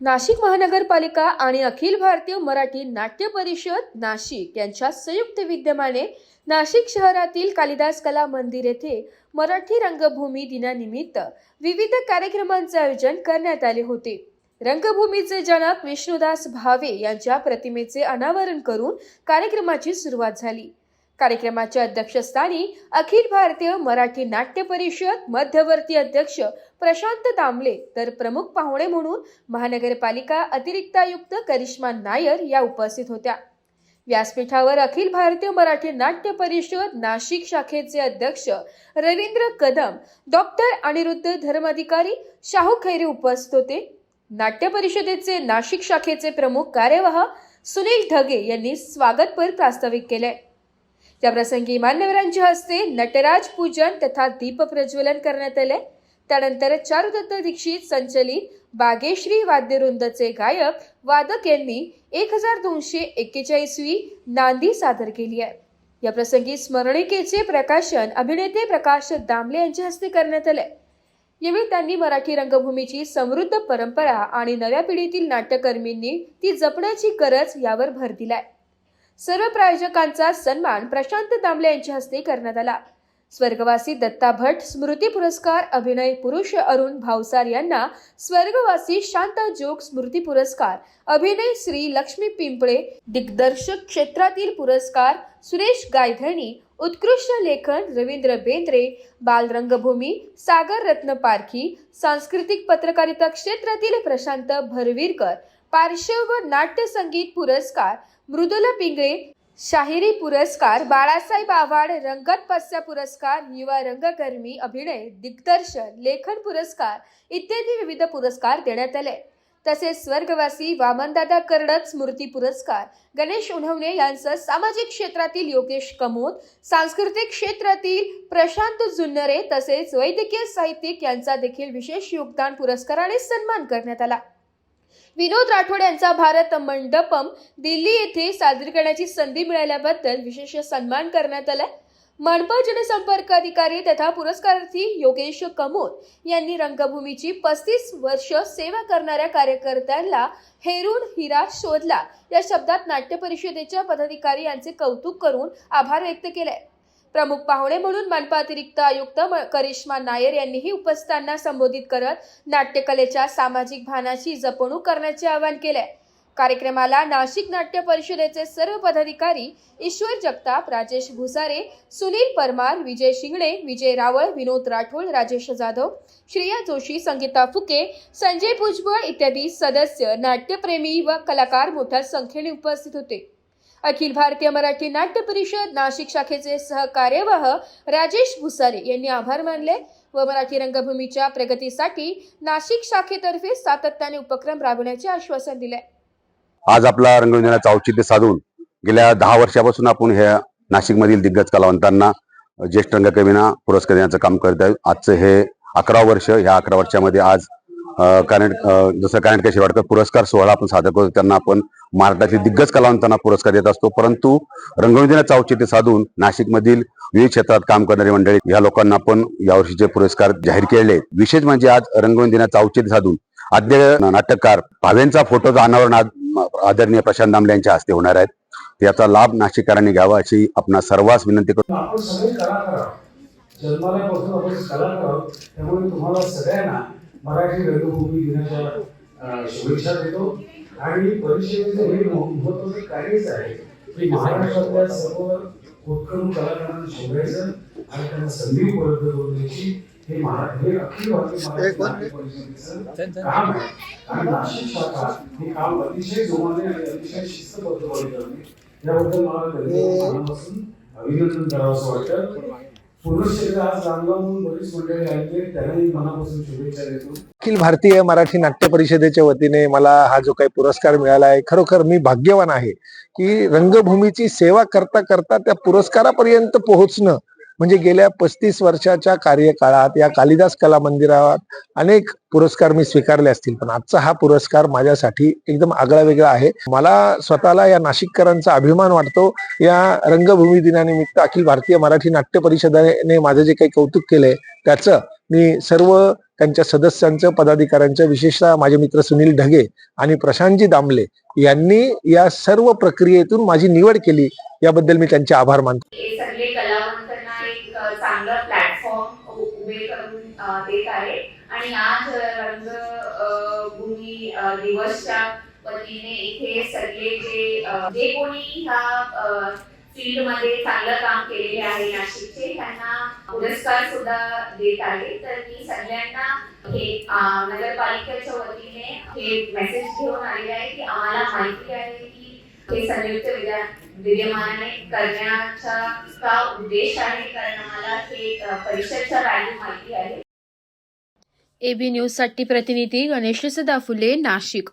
नाशिक महानगरपालिका आणि अखिल भारतीय मराठी नाट्य परिषद नाशिक यांच्या संयुक्त विद्यमाने नाशिक शहरातील कालिदास कला मंदिर येथे मराठी रंगभूमी दिनानिमित्त विविध कार्यक्रमांचे आयोजन करण्यात आले होते. रंगभूमीचे जनक विष्णुदास भावे यांच्या प्रतिमेचे अनावरण करून कार्यक्रमाची सुरुवात झाली. कार्यक्रमाच्या अध्यक्षस्थानी अखिल भारतीय मराठी नाट्य परिषद मध्यवर्ती अध्यक्ष प्रशांत दामले तर प्रमुख पाहुणे म्हणून महानगरपालिका अतिरिक्त आयुक्त करिश्मा नायर या उपस्थित होत्या. व्यासपीठावर अखिल भारतीय मराठी नाट्य परिषद नाशिक शाखेचे अध्यक्ष रवींद्र कदम डॉक्टर अनिरुद्ध धर्माधिकारी शाहू खैरे उपस्थित होते. नाट्य परिषदेचे नाशिक शाखेचे प्रमुख कार्यवाह सुनील ढगे यांनी स्वागतपर प्रास्ताविक केले त्याप्रसंगी मान्यवरांच्या हस्ते नटराज पूजन तथा दीप प्रज्वलन करण्यात आले. त्यानंतर चारुदत्त दीक्षित संचलित बागेश्री वाद्यवृंदचे गायक वादक यांनी एक हजार दोनशे एक्केचाळीसवी नांदी सादर केली आहे. या प्रसंगी स्मरणिकेचे प्रकाशन अभिनेते प्रकाश दामले यांच्या हस्ते करण्यात आले. यावेळी त्यांनी मराठी रंगभूमीची समृद्ध परंपरा आणि नव्या पिढीतील नाट्यकर्मींनी ती जपण्याची गरज यावर भर दिलाय. सर्व प्रायोजकांचा सन्मान प्रशांत दामले यांच्या हस्ते करण्यात आला. स्वर्गवासी दत्ता भट स्मृती पुरस्कार अभिनय पुरुष अरुण भावसार यांना स्वर्गवासी शांता जोग स्मृती पुरस्कार अभिनय श्री लक्ष्मी पिंपळे दिग्दर्शक क्षेत्रातील पुरस्कार सुरेश गायधणी उत्कृष्ट लेखन रवींद्र बेंद्रे बालरंगभूमी सागर रत्न पारखी सांस्कृतिक पत्रकारिता क्षेत्रातील प्रशांत भरवीरकर पार्श्व व नाट्य संगीत पुरस्कार मृदुला पिंगळे शाहिरी पुरस्कार बाळासाहेब आव्हाड रंगत पस्या पुरस्कार युवा रंगकर्मी अभिनय दिग्दर्शन लेखन पुरस्कार इत्यादी विविध पुरस्कार देण्यात आले. तसेच स्वर्गवासी वामनदादा कर्डक स्मृती पुरस्कार गणेश उन्हवणे यांचं सामाजिक क्षेत्रातील योगेश कमोद सांस्कृतिक क्षेत्रातील प्रशांत जुन्नरे तसेच वैद्यकीय साहित्यिक यांचा देखील विशेष योगदान पुरस्काराने सन्मान करण्यात आला. विनोद राठोड यांचा भारत मंडपम दिल्ली येथे साजरी करण्याची संधी मिळाल्याबद्दल विशेष सन्मान करण्यात आला मनपा जनसंपर्क अधिकारी तथा पुरस्कारार्थी योगेश कमोद यांनी रंगभूमीची पस्तीस वर्ष सेवा करणाऱ्या कार्यकर्त्यांना हेरून हिरा शोधला. या शब्दात नाट्य परिषदेच्या पदाधिकारी यांचे कौतुक करून आभार व्यक्त केले प्रमुख पाहुणे म्हणून मनपा अतिरिक्त आयुक्त म- करिश्मा नायर यांनीही उपस्थितांना संबोधित करत नाट्यकलेच्या सामाजिक भानाची जपणूक करण्याचे आवाहन केले कार्यक्रमाला नाशिक नाट्य परिषदेचे सर्व पदाधिकारी ईश्वर जगताप राजेश भुसारे सुनील परमार विजय शिंगणे विजय रावळ विनोद राठोड राजेश जाधव श्रेया जोशी संगीता फुके संजय भुजबळ इत्यादी सदस्य नाट्यप्रेमी व कलाकार मोठ्या संख्येने उपस्थित होते. अखिल भारतीय मराठी नाट्य परिषद नाशिक शाखेचे सहकार्यवाह राजेश भुसारे यांनी आभार मानले व मराठी रंगभूमीच्या प्रगतीसाठी नाशिक शाखेतर्फे सातत्याने उपक्रम राबवण्याचे आश्वासन दिले. आज आपला रंगविज्ञानाचं औचित्य साधून गेल्या दहा वर्षापासून आपण ह्या नाशिकमधील दिग्गज कलावंतांना ज्येष्ठ रंगकवींना पुरस्कार देण्याचं काम करत आहे. आजचं हे अकरा वर्ष ह्या अकरा वर्षामध्ये आज अं, कारण जसं कारण शिरवाडकर पुरस्कार सोहळा आपण सादर करतो त्यांना आपण महाराष्ट्रातील दिग्गज कलावंतांना पुरस्कार देत असतो. परंतु रंगविज्ञानाचं औचित्य साधून नाशिकमधील विविध क्षेत्रात काम करणारी मंडळी या लोकांना आपण यावर्षीचे पुरस्कार जाहीर केले विशेष म्हणजे आज रंगवून औचित्य साधून आद्य नाटककार भावेंचा फोटोचा अनावरण आज आदरणीय प्रशांत दामले यांच्या हस्ते होणार आहेत. याचा लाभ नाशिककरांनी घ्यावा अशी आपण सर्वांस विनंती करतो. जन्माल्यापासून आपण कलाकार आहोत. त्यामुळे तुम्हाला सगळ्यांना मराठी रंगभूमी दिनाच्या शुभेच्छा देतो. आणि परिषदेचं हे महत्वाचं कार्यच आहे की महाराष्ट्रातल्या सर्व उत्कम कलाकारांना शोधायचं आणि त्यांना संधी उपलब्ध करून द्यायची. अखिल भारतीय मराठी काम आहे आणि नाशिक शाखा हे काम अतिशय जोमाने आणि अतिशय शिस्तबद्धपणे याबद्दल मला मनापासून अभिनंदन करावं असं वाटतं अखिल भारतीय मराठी नाट्य परिषदेच्या वतीने मला हा जो काही पुरस्कार मिळाला आहे खरोखर मी भाग्यवान आहे की रंगभूमीची सेवा करता करता त्या पुरस्कारापर्यंत पोहोचणं म्हणजे गेल्या पस्तीस वर्षाच्या कार्यकाळात या कालिदास कला मंदिरात अनेक पुरस्कार मी स्वीकारले असतील पण आजचा हा पुरस्कार माझ्यासाठी एकदम आगळा वेगळा आहे. मला स्वतःला या नाशिककरांचा अभिमान वाटतो. या रंगभूमी दिनानिमित्त अखिल भारतीय मराठी नाट्य परिषदेने माझं जे काही कौतुक केलंय त्याचं मी सर्व त्यांच्या सदस्यांचं पदाधिकाऱ्यांचं विशेषतः माझे मित्र सुनील ढगे आणि प्रशांतजी दामले यांनी या सर्व प्रक्रियेतून माझी निवड केली. याबद्दल मी त्यांचे आभार मानतो हे सगळे कलावंतांना एक अ, चांगलं प्लॅटफॉर्म उभे करून देत आहे. आणि आज रंगभूमी दिवसच्या वतीने इथे सगळे जे जे कोणी ह्या फील्डमध्ये चांगलं काम केलेले आहे नाशिकचे त्यांना पुरस्कार सुद्धा देत आहे. तर मी सगळ्यांना हे नगरपालिकेच्या वतीने हे मेसेज घेऊन आलेले आहे की आम्हाला माहिती आहे हे संयुक्त विद्या विद्यमानाने करण्याचा का उद्देश आहे? कारण आम्हाला हे परिषदच्या व्हॅल्यू माहिती आहे. एबी न्यूजसाठी प्रतिनिधी गणेश सदाफुले नाशिक.